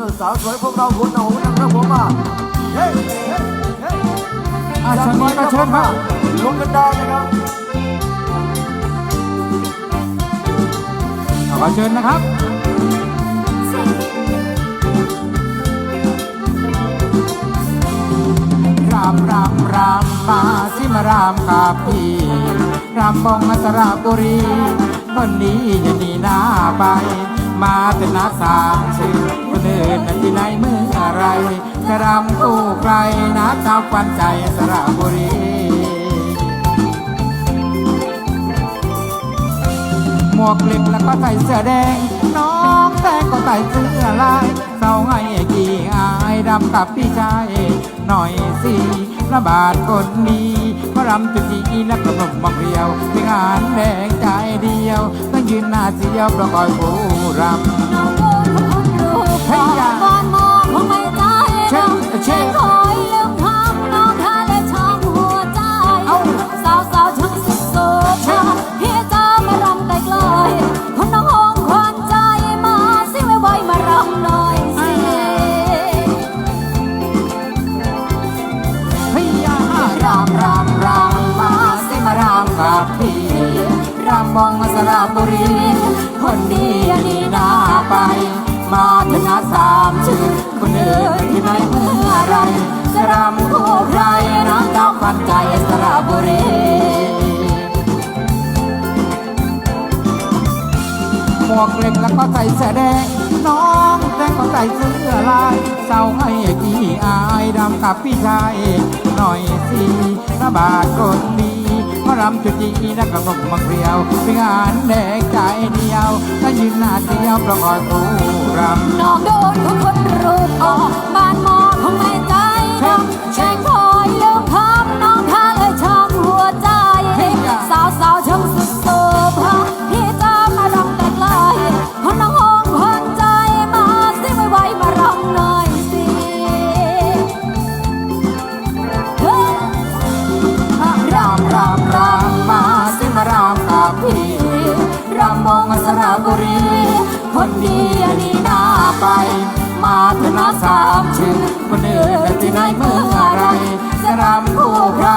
สื้อสาวสวยพวกเราคุณเอาหุ่นนะครับผมมาเฮ้ยเฮ้ยเฮ้ยอาชนี้ก็เชิญครับลุกกันได้นะครับเอาขอเชิญนะครับรามรามรามมาสิมารามกับพี่รามบองมาสระบุรีคนนี้อย่าหนีหน้าไป มาแต่นาสามชื่อ คนอื่นนั้นที่ไหนเมื่ออะไระรำคู่ใครนะเจ้าควันใจสระบุรีหมวกกลิบแล้วก็ใส่เสื้อแดง น้องแต่ก็ใส่เสื้อลายเศร้าให้กี่อายดำกับพี่ชายหน่อยสิระบาดคนดีมารำจุดีและประนมบังเรียวที่งานแดงใจเดียว ต้องยืนหน้าเสียวประกอยผู้รำ เช่นน้องเช่นคอยลืมทำน้องทาและช้ำหัวใจเอ้าสาวสาวๆช่างสุดโสเช่นภาพี่จะมารำแต่ไกลคนน้องหงควันใจมาสิไว้ไว้มารำหน่อยสิเฮ้ยยารามรามรามมาสิมารามกับพี่รามบองมาสระบุรี คนดีดีหน้าไป มาชนะสามชื่อคนอื่น ที่ไหนเมื่อไรจะรำคู่ใครนะเจ้าควันใจสระบุรีหมวกเหล็กแล้วก็ใส่เสื้อแดงน้องแต่งก็ใส่เสื้อลายเศร้าให้กี่อายดำกับพี่ชายหน่อยสิระบาดคนดีมารำจุดีนักกระงมมาเกลียวเป็นงานแดงใจเดียวถ้ายืนหน้าเดียวประกอบผู้รำน้องโดนทุกคนรูปออก บ้า อื่นเมื่อไรจะรำคู่ใคร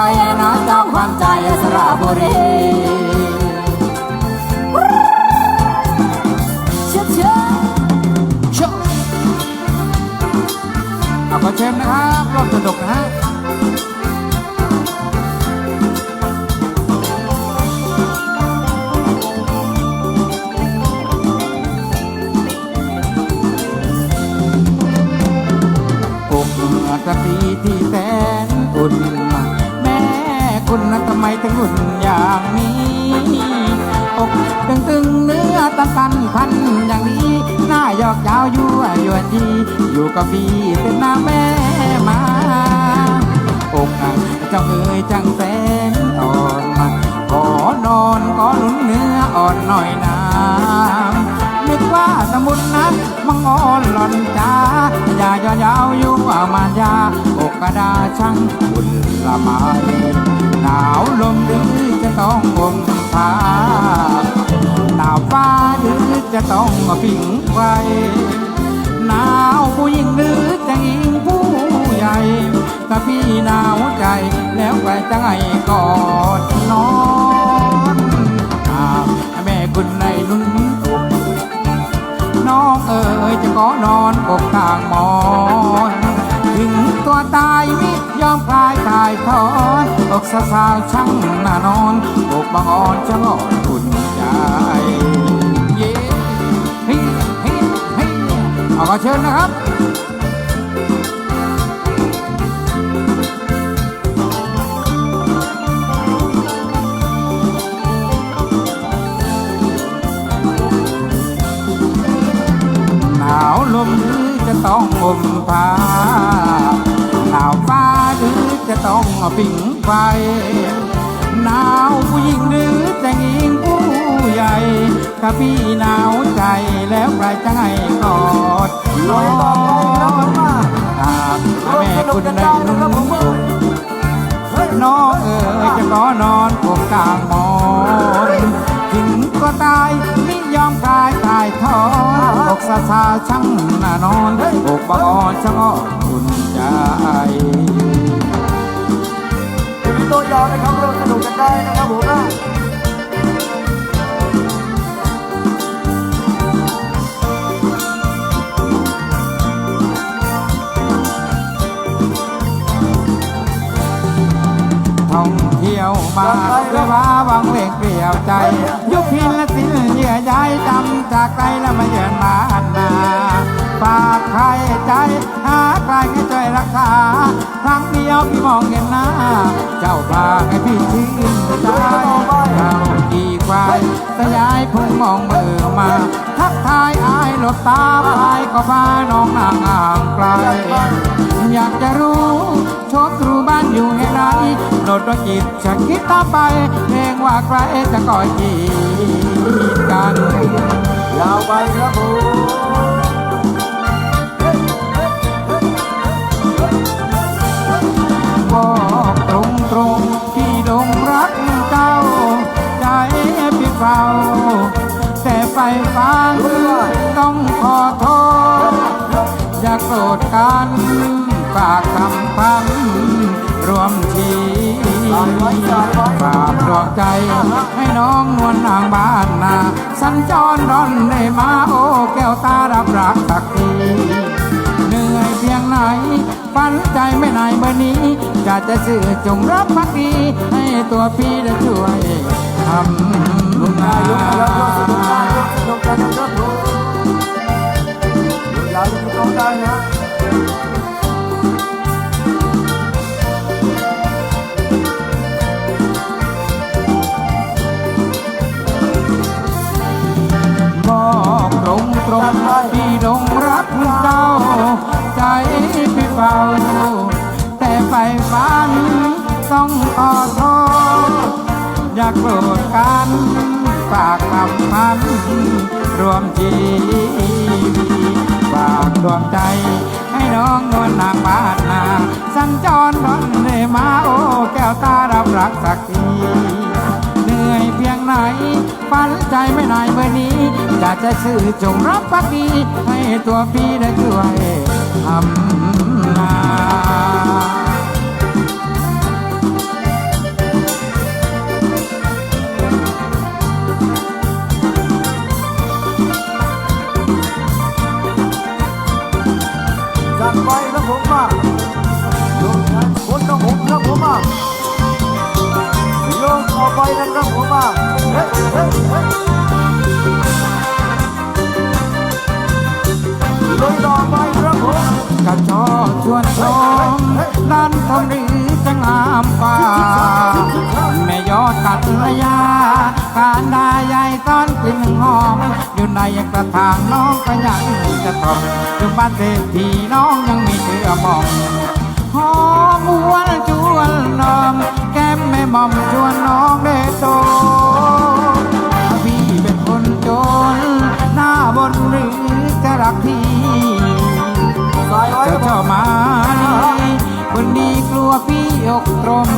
ดีอยู่กับพี่เป็นน้าแม่มาอกอะเจ้าเอ๋ยจังแสนอ่อนมาขอนอนขอหนุนเนื้ออ่อนหน่อยนะนึกว่าสมุนนักมังอ่อนหล่อนจ้าอย่ายาวยาวอยู่อามานยาอกกระดาช่างอุ่นละไมหนาวลมหรือจะต้องอมผ้าหนาวฟ้าหรือจะต้องผิงไฟ หนาวผู้หญิงหรือจะหญิงผู้ใหญ่ถ้าพี่หนาวใจแล้วใครจะให้กอดนอนหากแม่คุณในนุ่นอกน้องเอ๋ยจะขอนอนอกทางหมอนถึงตัวตายมิยอมคลายตายทอนอกสาวช่างน่านอนอกบางอ่อนช่างอ่อนคุณใจ ขอเชิญนะครับหนาวลมจะต้องอมผ้าหนาวฟ้าหรือจะต้องผิงไฟ ถ้าพี่หนาวใจแล้วใครจะให้กอดหน่อยต่อไปครับผมาหากแม่ร่วมสนุกคุณกันได้ได้นะครับผมนเฮ้ยน้องเอ๋ยจะขอนอนกบกลางหมอนถึงก็ตายไม่ยอมคลายตายทอนอกสาวช่างน่านอนอกบอช่างอ่อนอุ่นใจ มีตัวยาวนะครับร่วมสนุกกันได้นะครับผมนะ เราว่าวังเวกเปลี่ยวใจ ยุคพินและสินเหยื่อใยจำจากไกลแล้วมาเยือนบ้านนาฝากใครใจหาใครให้ช่วยรักษาครั้งเดียวพี่มองเห็นหน้า เจ้าพาให้พี่ชื่นใจเราดีควาสยายพุ่งมองเบื่อมา ทักทายอายหลบตาไปก็พาน้องนางห่างไกล อยากจะรู้โชคครูบ้านอยู่แห่งไหนโนดดวงจิตฉันคิดตามไปเพลงว่าใครจะก่อยจีบกันยาวไปครับผม อนนางบ้านนา สัญจรร่อนได้มาโอแก้วตารับรักสักทีเหนื่อยเพียงไหนฝันใจไม่นายเบอร์นี้จะจะสื่อจงรับพักดี ให้ตัวพี่ได้ช่วยทำงาลุกมาล้วร่วมสนุกได้นร่วมสนุกกันนะครับผมยาวอยู่ตรงได้นะ โกรธกันฝากคำพันรวมชีฝากดวงใจ ให้น้องนวลนางบ้านนา สัญจรร่อนเรมาโอแก้วตารับรักสักทีเหนื่อยเพียงไหนฝันใจไม่นายเบอร์นี้จะจะชื่อจงรับพักดี ให้ตัวพี่ได้ช่วยทำงาน ผมครับผมมาโยกต่อไปนะครับผมมาเฮ้ยเฮ้ยเฮ้ยลงต่อไปครับผมกระชอชวนชมด้านทำหรือจะงามฟ้าแม่ยอดกัลยา การดาใหญ่ต้อนกลิ่นหอม อยู่ในกระถางน้องก็ยังจะทอมถึงบ้านเศรษฐีน้องยังมีเชื่อมอง วนชวนน้อง แก้มแม่หม่อมชวนน้องเด้โตพี่เป็นคนจน หน้าบนหรือจะรักพี่สายไว้เจ้ารับผเจ้ามาคนดีกลัวพี่อกตรม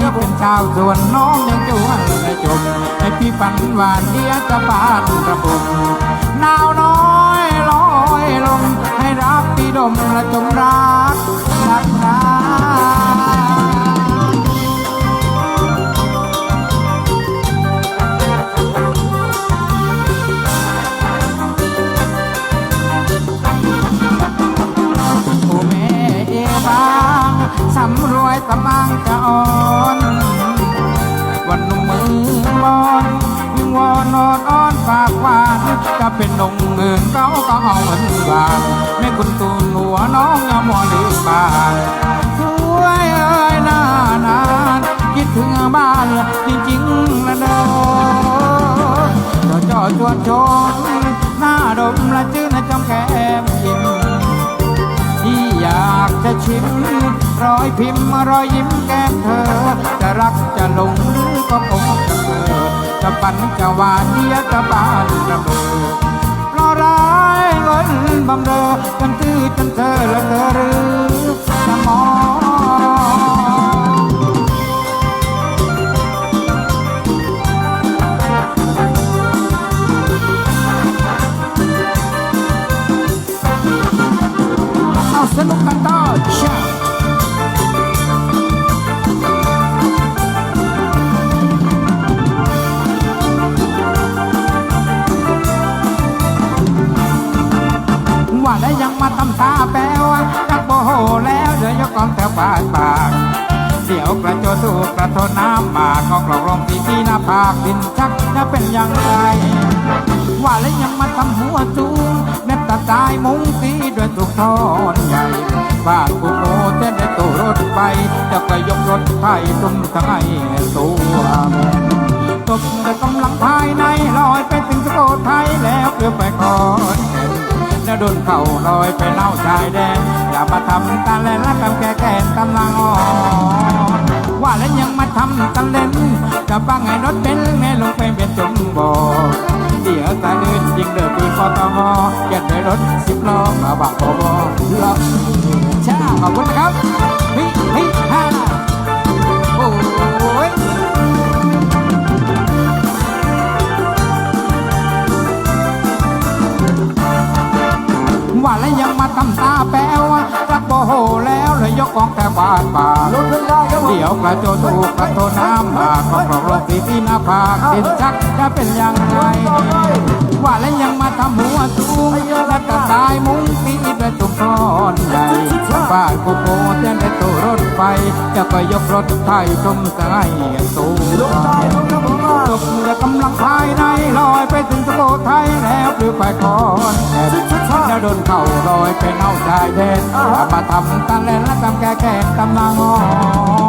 พี่เป็นชาวสวนน้องยังจวนและจมให้พี่ฝันหวานเดียจะบานระบบหนาวน้อยลอยลงให้รักพี่ดมและจงรัก อบอนวิงวอนนอนอ้อนฝากหวานจะเป็นนงเงินเราก็เอาเหมือนบานไม่คุณตูนหัวน้องอย่ามัวลืมบ้านสวยเอ้ยหนานานคิดถึงบ้านจริงๆนะเด้อจ้าจอชวนชมหน้าดมละจื้อนะจอมแก้มยิ้มที่อยากจะชิม รอยพิมพ์รอยยิ้มแก้มเธอ จะรักจะหลงหรือก็คงจะเกิดจะปันจะหวานเดียจะบานระเบิดเพราะร้ายเงินบำเรอจนตื้อจนเธอและเธอหรือจะมองสนุกกันต่อชา ตาแปลว่าจักโบโหแล้วเดี๋ยวยกกองแถวปากปากเดี๋ยวกระโจนถูกกระโทนน้ำมาก็กลอกลงที่ที่หน้าผากดินชักจะเป็นยังไงว่าแล้วยังมาทำหัวจูงเน็บตาตายมุงสีด้วยถูกทอนใหญ่บ้านกูโมเต้นในตู้รถไฟจะก็ยกรถไฟตุ้มทั้งไอ้ตัวแม่นตกแต่กำลังภายในลอยไปถึงสโขทัยแล้วเพื่อไปขอน แก่นแล้วโดนเข่าลอยไปเล่าชายแดนอย่ามาทำตาแลนและกำแก่แก่นกำลังอ่อนว่าแล้วยังมาทำตะเล่นจะบ้างไงรถเบนซ์แม่ลงไปเป็นจมบ่อเดี๋ยวตาลื่นยิงเดือดปีกตมแก่ด้วยรถสิบล้อมาบักบอบอล็อกช่าขอบคุณนะครับฮิฮิฮ่าโอ้ย ว่าแล้วยังมาทำตาแปลว่ารักโบโหแล้วเลยยกกองแต่บาดป่าลุกขึ้นได้ เดี๋ยวกระโจนถูกกระโทน้ำมาก็กรอกลงที่ที่หน้าผากดินชักจะเป็นยังไงว่าแล้วยังมาทำหัวสูงและกระตายมุ้งปีด้วยตุกทอนใหญ่บ้านกูโกเต้นในตู้รถไฟจะก็ยกรถไฟชมสายสูงจุกครับผมว่าตกเรือกำลังภายในลอยไปถึงสโขทัยแล้วหรือไปคอนแก่นแล้วโดนเข่าลอยไปเน่าชายแดนมาทำตันเลนและทำแก่แก่กำลังงอ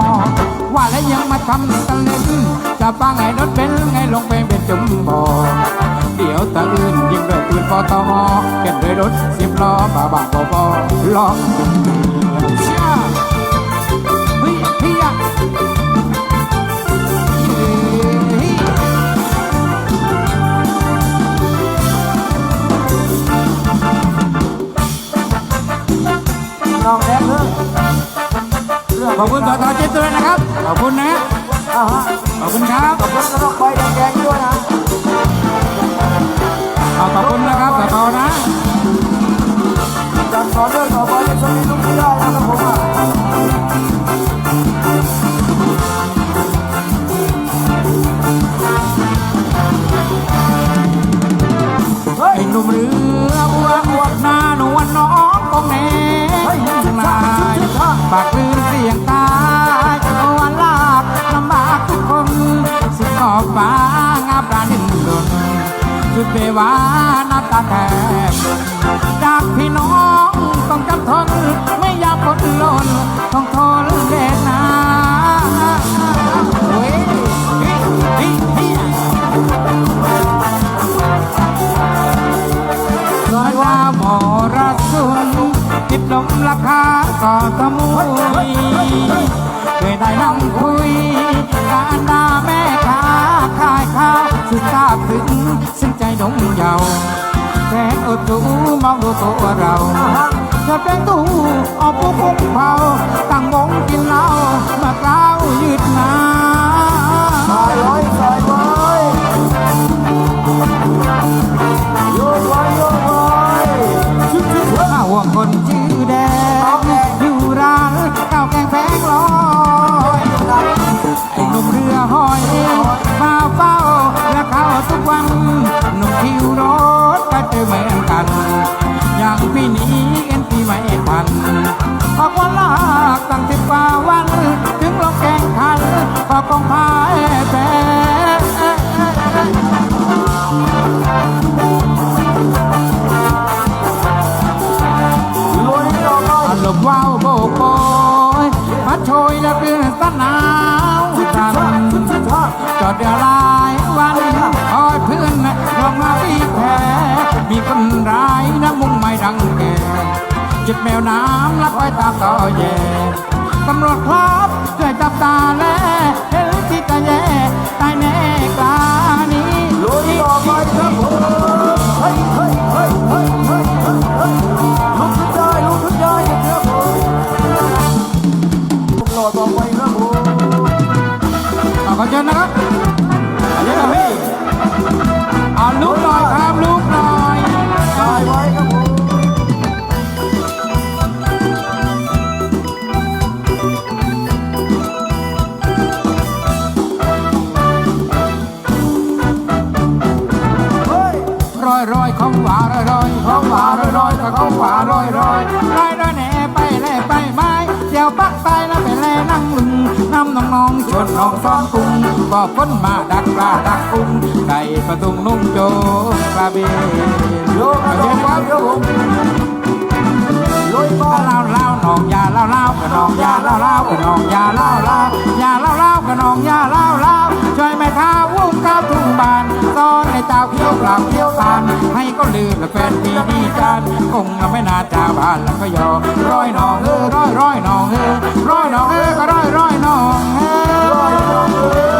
ว่าแล้วยังมาทำตะเล่นจะปังไงรถเป็นไงลงไปเป็นจุ่มบ่อเดี๋ยวตะอื่นยิงด้วยปืนปตมเก็บด้วยรถสิบล้อบาบาบอบอล้อเชื่อเฮ้ยพี่ยะ ขอบคุณสอทอเจ็ดด้วยนะครับ ขอบคุณนะอ่าฮะขอบคุณครับกับรถกระรอกไฟแดงๆด้วยนะเอาขอบคุณนะครับสอทอนะจากสอนเรื่องต่อไปจะช่วยลุกขึ้นได้นะครับผมว่าเฮ้ยไอ้หนุ่มเรืออ้วกอ้วก อบฟ้างาปลาดินดนสุดเบวาหน้าตาแทบจากพี่น้องต้องจำทนไม่อยากคนล้น นุ่มคิวรถก็เจอเหมือนกัน อย่างพี่นี้เอ็นที่ไม่ทันออกวันลากตั้งสิบกว่าวัน ถึงลงแข่งขันก็คงพ่ายแพ้ลุยต่อไปอารมณ์ว้าวโบกโบยมาโชยและเพื่อนสนาวสันจอดเดือหลา มาพี่แพ้มีคนร้ายนะมุ่งไม่ดังแกจิตแมวน้ำลักไว้ตามต่อแย่ตำรวจครับช่วยจับตาแลเห็นที่ตะแย่ตายแน่กลานี้ลุยต่อไปครับผม ก็พ้นมาดักปลาดักกุ้งไก่ประตุงนุ่งโจรกระเบนโยกกระดองไว้ครับผมลุยบ้านเล่าเล่าหนองยาเล่าเล่ากระนองยาเล่าเล่ากระนองยาเล่าเล่ายาเล่าเล่ากระนองยาเล่าเล่าช่วยแม่ท้าวุ้งข้าวทุ่งบานซ้อนในเจ้าเขี้ยวกลางเขี้ยวตานให้ก็ลืมละแฟนปีดีจานคงไม่น่าจะบ้านแล้วก็ยอร้อยหนองเออร้อยร้อยหนองเออร้อยหนองเออก็ร้อยร้อยหนองเอร้อ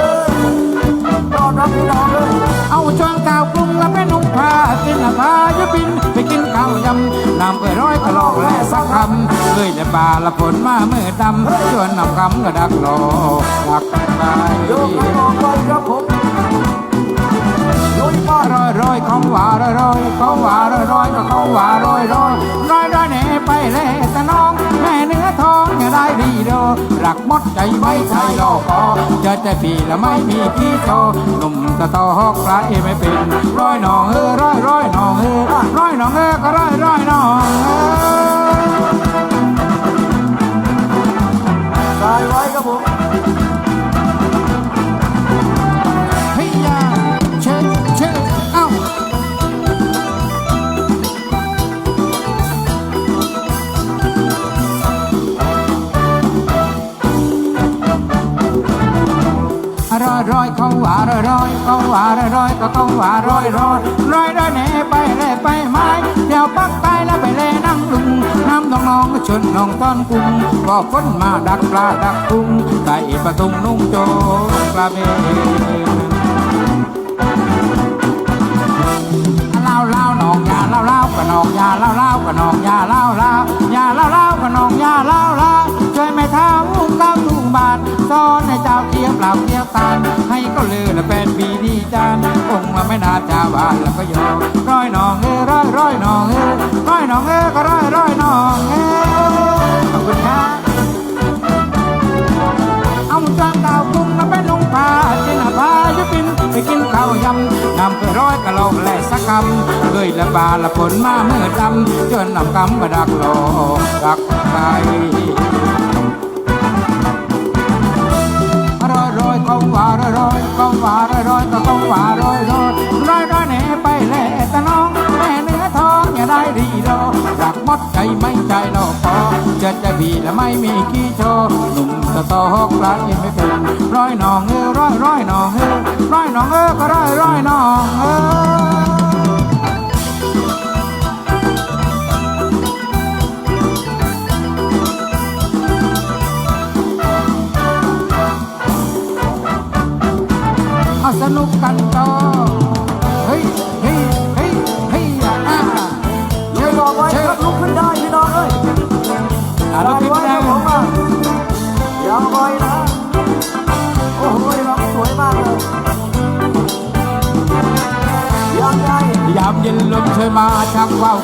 กินละพายุบินไปกินข้าวยำน้ำเปื่อยร้อยกระลอกและสักคำเคยแต่ปลาละฝนมาเมื่อดำชวนนำคำก็ดักรอดักไปโยกกระดองไว้ครับผมลุยบ้านร้อยร้อยของหวาร้อยร้อยของหวาร้อยร้อยก็ของหวาร้อยร้อยร้อยร้อยแหน่ ไปเลยแต่น้องแม่เนื้อทองอย่าได้ดีโดรักหมดใจไว้ใจรอกคอเจอแต่ปีแล้วไม่มีพี่โตหนุ่มตะตอฮอกไร่ไม่เป็นร้อยน้องเออร้อยร้อยน้องเออร้อยน้องเออก็ร้อยร้อยน้องเออ อยร้อยเขาว่าร้อยร้อยก็ว่าร้อยร้อยร้อยร้อยแหน่ไปแล่ไปไม้เดี๋ยวปักตายแล้วไปแล่นั่งลุงน้ำน้องน้องก็ชนน้องต้อนกุ้งก็ฝนมาดักปลาดักกุ้งไก่ประตุงนุ่งโจกระเบนเล่าเล่าน้องยาเล่าเล่ากัน้องยาเล่าเล่ากัน้องยาเล่าเล่ายาเล่าเล่ากัน้องยาเล่าเล่าช่วยแม่ท้ามุงก้าวทุ่งบาทซ้อนให้เจ้าเคี้ยวเปล่าเคี้ยวตาล ก็ลือและเป็นปีดีจานคงมาไม่นาจาบานแล้วก็ยอมร้อยน้องเอ้ร้อยร้อยน้องเอ้ร้อยน้องเอ้ก็ร้อยร้อยน้องเอ้ขอบคุณครับเอาจานดาวกรุงน้ำไปลงพาจินพายุบินไปกินข้าวยำนำไปร้อยกะโหลกแหลกสักคำเคยละบาละฝนมาเมื่อดำจนนำกำมาดักโลกดักไป องว่าร้อยร้อยเขาว่าร้อยร้อยก็เขาว่าร้อยร้อยร้อยร้อยแน่ไปแล่แต่น้องแม่เนื้อทองอย่าได้ดีโลรักมดใจไม่ใจหลอกพอจะจะบีและไม่มีกี่โชหนุ่มตะตอฮอกร้านยังไม่เป็นร้อยน้องเออร้อยร้อยน้องเออร้อยน้องเออก็ร้อยร้อยน้องเออ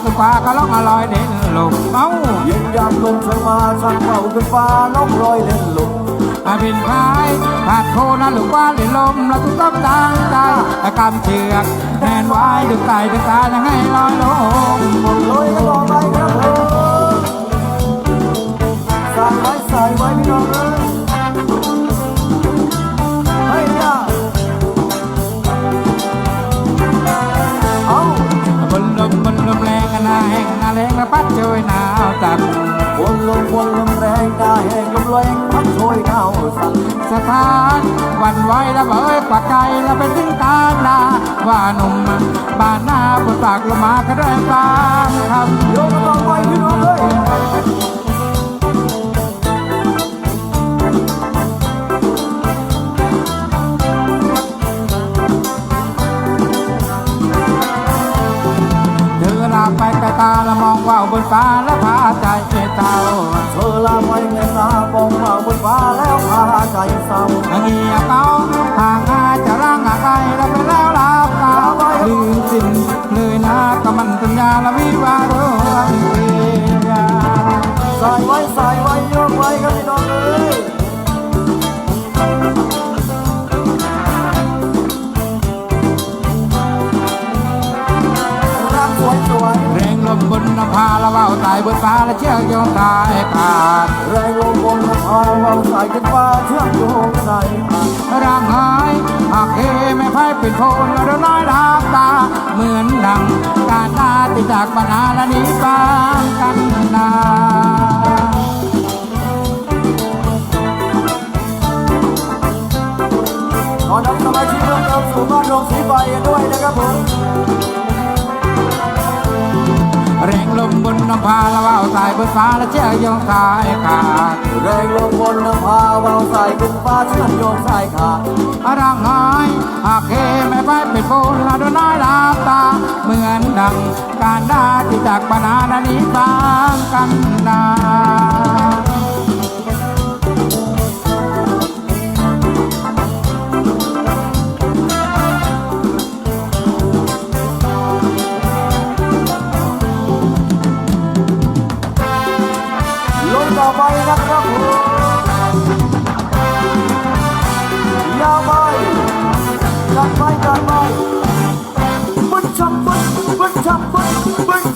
ขึ้นฟ้าก็ร้องอร่อยเด่นลมเอ้าเย็นยามลมช่วยมาชักเป่าขึ้นฟ้าล่องลอยเล่นลมอาเป็นพายขาดโคนะลูกว่าเล่นลมแล้วทุกต้องตั้งใจอากำเชือกแน่นไว้ดึงไตดึงตาให้ลอยลงหมดเลยก็ลองไปครับผมสายไว้สายไว้พี่น้องเอ้ย สถานวันไว้แล้วเอ้ยกว่าไกลแล้วไปถึงตาลาว่านุ่มบ้านหน้าบนปากละมากระแดงกลางคำโยกก็ต้องไปพี่น้องเอ้ย บนฟ้าและเชือกโยงสายขาดแรงลมบนนภาเราสายกันฟ้าเชื่อมโยงในอ่างร่างหายหากเอไม่พ่ายเป็นโคนเราน้อยรักตา เหมือนดังการตาติดจากปัญหาและหนี้ฟางกันนาขอนำสมาชิกเพิ่มเติมสู่บ้านดงสีไฟด้วยนะครับผม แรงลมบนน้ำพาละว่าวสายบนฟ้าและเชือกโยงสายขาดแรงลมบนน้ำพาว่าสายขึ้นฟ้าเชื่อมโยงสายขาดร่างหายอาเคไม่ไปเป็นโคนเราน้อยรักตา เหมือนดังการดาที่จากปัญหานนี้บางกันนา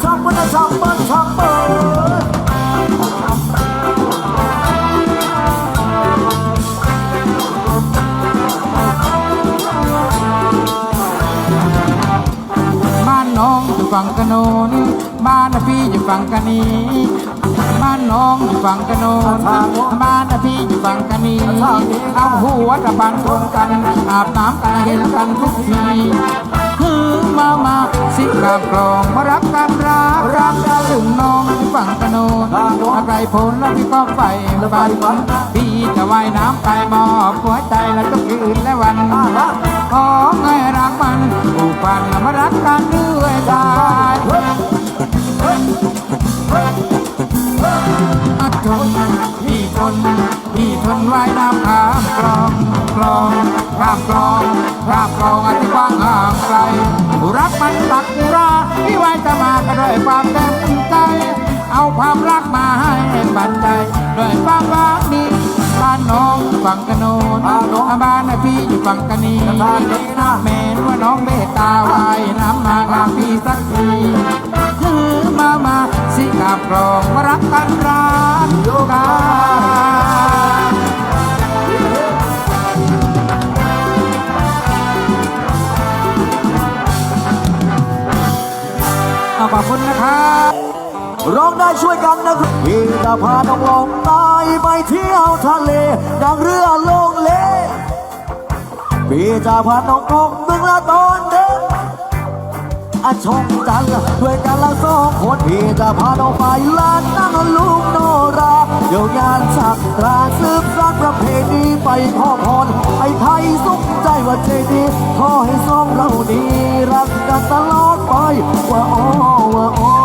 ช็อปมันช็อปเปิดช็อปเปิดบ้านน้องอยู่ฝั่งกระโนน พี่อยู่ฝั่งกะนีบ้านน้องอยู่ฝั่งกะโนนบ้านพี่อยู่ฝั่งกะนีเอาหัวตะบันรวมกัน อาบน้ำกันเห็นกันทุกทีฮือมามาสิกราบกรองมารักกันรักรักกันถึงน้องอยู่ฝั่งกะโนนอะไรผลแล้วพี่ก็ไปไปพี่จะว่ายน้ำไปมอบหัวใจแล้วทุกคืนและวันขอให้รักมันผูกพันมารักกันด้วยใจ อาจนพี่ทนพี่ทนไว้น้ำข้ามคลองคลองข้ามคลองข้ามคลองอันที่กว้างห่างไกลรักมันตักราพี่ไว้จะมาก็ด้วยความเต็มใจ เอาความรักมาให้บันใจด้วยความรัก นี้บ้านน้องฝั่งกะโนนบ้านพี่อยู่ฝั่งกะนีทานนี้นะแม้นว่าน้องเมตตาไว้น้ำมางามพี่สักทีคือมามาสิกาบกรองว่ารักกันรักโยกาเอาขอบคุณนะครับ ร้องได้ช่วยกันนะครับพี่จะพาน้องลงใต้ไปเที่ยวทะเลดังเรือลงเลพี่จะพาน้องกงตึงละตอนเด็กอาชมจันด้วยกันละสองคนพี่จะพาน้องไปลานนั่งลูกโนราเดี๋ยวยานชักตราสืบสานประเพณีไปขอพรให้ไทยสุขใจว่าใจดีขอให้สองเราดีรักกันตลอดไปว่าอ้อว่าอ้อ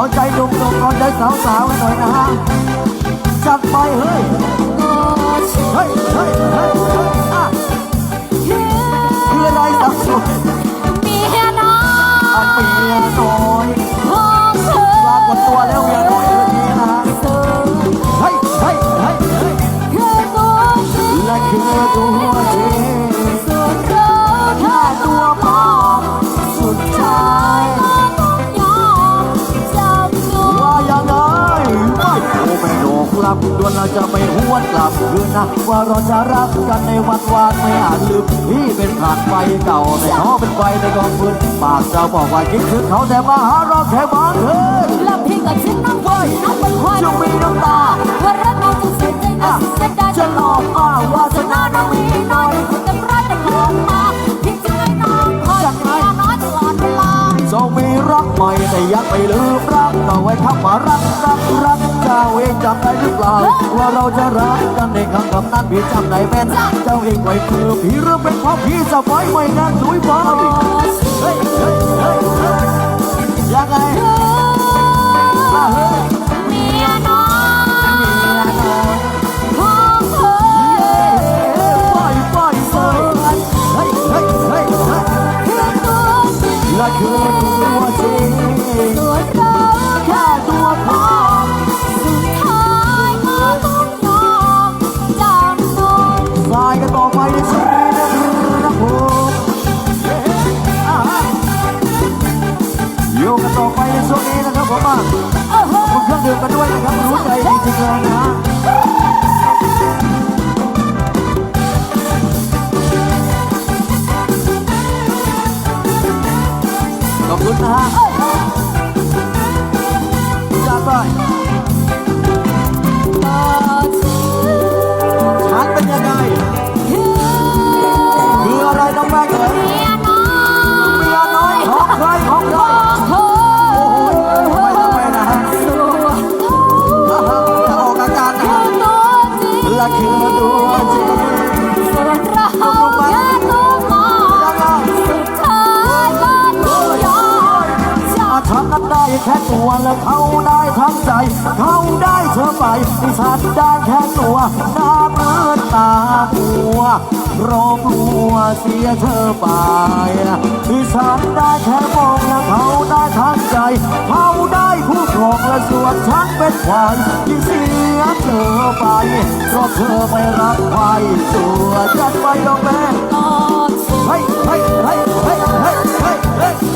เอาใจหนุ่มๆเอาใจสาวๆกันหน่อยนะฮะจัดไปเฮ้ยเฮ้ยเฮ้ยเฮ้ยอะคืออะไรสักส่วนเมียน้อเอาเมียน้อยของเธอปรากฏตัวแล้วเมียน้อยเรื่องนี้นะฮะเธอเฮ้ยเฮ้ยเฮ้ยเฮ้ยคือตัวและคือตัว วนเราจะไปหวนกลับคืนนะว่าเราจะรักกันในวันวานไม่อาจลืมพี่เป็นผ่านไฟเก่าในน้อเป็นไฟในกองฟืนปากเจ้าบอกว่าคิดถึงเขาแต่มาหาเราแค่บางเอิญแล้วพี่ก็ฉันน้ำไฟน้ำมันควายจะมีน้ำตาว่ารักเราจะเสียใจนะเสียดายจะหลอกอ้าว่าวาสนาน้องมีน้อยคนจะรักจะหลอกมาที่จะให้น้องคอยเมียน้อยตลอดเวลาจ้ามีรักใหม่แต่ยังไม่ลืมรักเอาไว้คำว่ารักรักรัก จ้าเองจำได้หรือเปล่า ว่าเราจะรักกันในคำคำนั้นพี่จำได้แม่นเจ้าเองไว้คือพี่หรือเป็นเพราะพี่จะไว้ไม่งานสวยไป ที่ฉันได้แค่ตัวน้ามืดตาหัวโรคลัวเสียเธอไปที่สัตว์ได้แค่มองและเขาได้ทั้งใจเขาได้ผู้ครองและส่วนฉันเป็นควายที่เสียเธอไปเพราะเธอไม่รักใครตัวฉันไม่ยอมแพ้ให้ให้ให้ให้ให้ให้